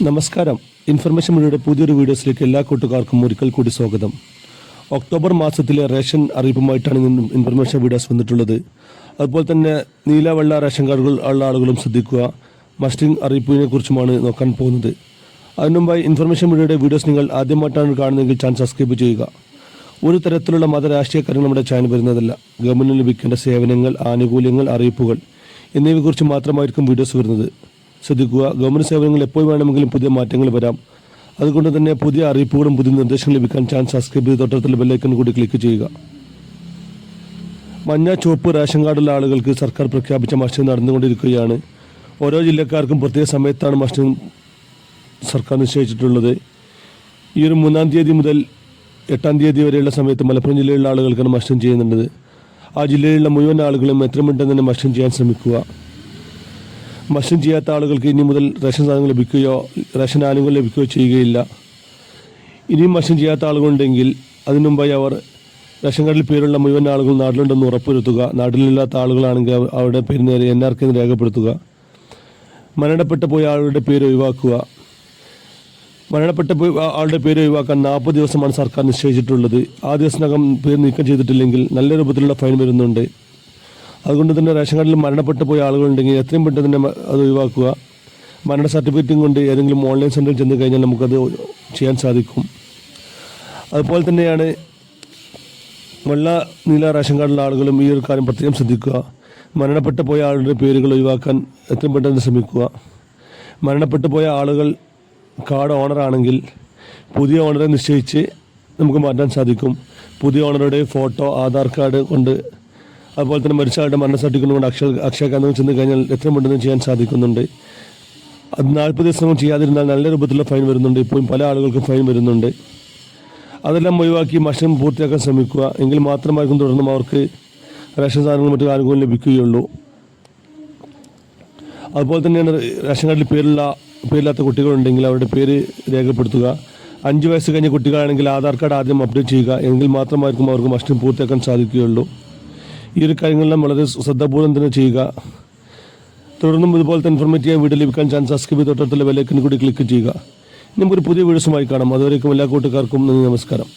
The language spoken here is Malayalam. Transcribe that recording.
നമസ്കാരം. ഇൻഫർമേഷൻ മീഡിയയുടെ പുതിയൊരു വീഡിയോസിലേക്ക് എല്ലാ കൂട്ടുകാർക്കും ഒരിക്കൽ കൂടി സ്വാഗതം. ഒക്ടോബർ മാസത്തിലെ റേഷൻ അറിയിപ്പുമായിട്ടാണ് ഇന്നും ഇൻഫർമേഷൻ വീഡിയോസ് വന്നിട്ടുള്ളത്. അതുപോലെ തന്നെ നീല വെള്ള റേഷൻ കാർഡുകൾ ഉള്ള ആളുകളും ശ്രദ്ധിക്കുക. മസ്റ്റിംഗ് അറിയിപ്പിനെ കുറിച്ചുമാണ് നോക്കാൻ പോകുന്നത്. അതിനുമുമ്പായി ഇൻഫർമേഷൻ മീഡിയയുടെ വീഡിയോസ് നിങ്ങൾ ആദ്യമായിട്ടാണ് കാണുന്നതെങ്കിൽ ചാനൽ സബ്സ്ക്രൈബ് ചെയ്യുക. ഒരു തരത്തിലുള്ള മത രാഷ്ട്രീയ നമ്മുടെ ചാനൽ വരുന്നതല്ല. ഗവൺമെന്റിന് ലഭിക്കേണ്ട സേവനങ്ങൾ ആനുകൂല്യങ്ങൾ അറിയിപ്പുകൾ എന്നിവയെക്കുറിച്ച് മാത്രമായിരിക്കും വീഡിയോസ് വരുന്നത്. ശ്രദ്ധിക്കുക. ഗവൺമെന്റ് സേവനങ്ങൾ എപ്പോൾ വേണമെങ്കിലും പുതിയ മാറ്റങ്ങൾ വരാം. അതുകൊണ്ട് തന്നെ പുതിയ അറിയിപ്പുകളും പുതിയ നിർദ്ദേശങ്ങളും ലഭിക്കാൻ ചാനൽ സബ്സ്ക്രൈബ് ചെയ്ത് തൊട്ടടുത്തുള്ള ബെല്ലൈക്കൺ കൂടി ക്ലിക്ക് ചെയ്യുക. മഞ്ഞ ചുവപ്പ് റേഷൻ കാർഡുള്ള ആളുകൾക്ക് സർക്കാർ പ്രഖ്യാപിച്ച മഷീൻ നടന്നുകൊണ്ടിരിക്കുകയാണ്. ഓരോ ജില്ലക്കാർക്കും പ്രത്യേക സമയത്താണ് മഷീൻ സർക്കാർ നിശ്ചയിച്ചിട്ടുള്ളത്. ഈ ഒരു മൂന്നാം തീയതി മുതൽ എട്ടാം തീയതി വരെയുള്ള സമയത്ത് മലപ്പുറം ജില്ലയിലുള്ള ആളുകൾക്കാണ് മഷീൻ ചെയ്യുന്നുള്ളത് ആ ജില്ലയിലുള്ള മുഴുവൻ ആളുകളും എത്ര മിനിറ്റ് തന്നെ മഷീൻ ചെയ്യാൻ ശ്രമിക്കുക. മസ്റ്റിംഗ് ചെയ്യാത്ത ആളുകൾക്ക് ഇനി മുതൽ റേഷൻ സാധനങ്ങൾ ലഭിക്കുകയോ റേഷൻ ആനുകൂല്യം ലഭിക്കുകയോ ചെയ്യുകയില്ല. ഇനിയും മസ്റ്റിംഗ് ചെയ്യാത്ത ആളുകളുണ്ടെങ്കിൽ അതിനു മുമ്പായി അവർ റേഷൻ കാർഡിൽ പേരുള്ള മുഴുവൻ ആളുകൾ നാട്ടിലുണ്ടെന്ന് ഉറപ്പുവരുത്തുക. നാട്ടിലില്ലാത്ത ആളുകളാണെങ്കിൽ അവരുടെ പേര് നേരെ എൻ ആർ രേഖപ്പെടുത്തുക. മരണപ്പെട്ടു പോയ ആളുടെ പേര് ഒഴിവാക്കുക. മരണപ്പെട്ട ആളുടെ പേര് ഒഴിവാക്കാൻ നാൽപ്പത് ദിവസമാണ് സർക്കാർ നിശ്ചയിച്ചിട്ടുള്ളത്. ആ ദിവസത്തിനകം പേര് നീക്കം ചെയ്തിട്ടില്ലെങ്കിൽ നല്ല രൂപത്തിലുള്ള ഫൈൻ വരുന്നുണ്ട്. അതുകൊണ്ട് തന്നെ റേഷൻ കാർഡിൽ മരണപ്പെട്ടു പോയ ആളുകളുണ്ടെങ്കിൽ എത്രയും പെട്ടെന്ന് തന്നെ അത് ഒഴിവാക്കുക. മരണ സർട്ടിഫിക്കറ്റും കൊണ്ട് ഏതെങ്കിലും ഓൺലൈൻ സെന്ററിൽ ചെന്ന് കഴിഞ്ഞാൽ നമുക്കത് ചെയ്യാൻ സാധിക്കും. അതുപോലെ തന്നെയാണ് വെള്ള നീല റേഷൻ കാർഡിലുള്ള ആളുകളും ഈ ഒരു കാര്യം പ്രത്യേകം ശ്രദ്ധിക്കുക. മരണപ്പെട്ടു പോയ ആളുടെ പേരുകൾ ഒഴിവാക്കാൻ എത്രയും പെട്ടെന്ന് ശ്രമിക്കുക. മരണപ്പെട്ടു പോയ ആളുകൾ കാർഡ് ഓണറാണെങ്കിൽ പുതിയ ഓണറെ നിശ്ചയിച്ച് നമുക്ക് മാറ്റാൻ സാധിക്കും. പുതിയ ഓണറുടെ ഫോട്ടോ ആധാർ കാർഡ് കൊണ്ട് അതുപോലെ തന്നെ മരിച്ച ആളുടെ മരണ സർട്ടിഫിക്കറ്റ് കൊണ്ട് അക്ഷയ അക്ഷയ കേന്ദ്രം ചെന്ന് കഴിഞ്ഞാൽ എത്ര പെട്ടെന്ന് ചെയ്യാൻ സാധിക്കുന്നുണ്ട്. അത് നാൽപ്പത് ദിവസം ചെയ്യാതിരുന്നാൽ നല്ല രൂപത്തിലുള്ള ഫൈൻ വരുന്നുണ്ട്. ഇപ്പോഴും പല ആളുകൾക്കും ഫൈൻ വരുന്നുണ്ട്. അതെല്ലാം ഒഴിവാക്കി മഷം പൂർത്തിയാക്കാൻ ശ്രമിക്കുക. എങ്കിൽ മാത്രമായിരിക്കും തുടർന്നും അവർക്ക് റേഷൻ സാധനങ്ങൾ മറ്റു ആനുകൂല്യം ലഭിക്കുകയുള്ളൂ. അതുപോലെ തന്നെയാണ് റേഷൻ കാർഡിൽ പേരുള്ള പേരില്ലാത്ത കുട്ടികളുണ്ടെങ്കിൽ അവരുടെ പേര് രേഖപ്പെടുത്തുക. അഞ്ച് വയസ്സ് കഴിഞ്ഞ കുട്ടികളാണെങ്കിൽ ആധാർ കാർഡ് ആദ്യം അപ്ഡേറ്റ് ചെയ്യുക. എങ്കിൽ മാത്രമായിരിക്കും അവർക്ക് മഷം പൂർത്തിയാക്കാൻ സാധിക്കുകയുള്ളൂ. ഈ ഒരു കാര്യങ്ങളെല്ലാം വളരെ ശ്രദ്ധാപൂർവം തന്നെ ചെയ്യുക. തുടർന്നും ഇതുപോലത്തെ ഇൻഫോർമേറ്റീവ് വീഡിയോ ലഭിക്കാൻ ചാൻസ് സബ്സ്ക്രൈബ് തൊട്ടടുത്തുള്ള ബെല്ലൈക്കൻ കൂടി ക്ലിക്ക് ചെയ്യുക. നമുക്കൊരു പുതിയ വീഡിയോസുമായി കാണാം. അതുവരേക്കും എല്ലാ കൂട്ടുകാർക്കും നന്ദി നമസ്കാരം.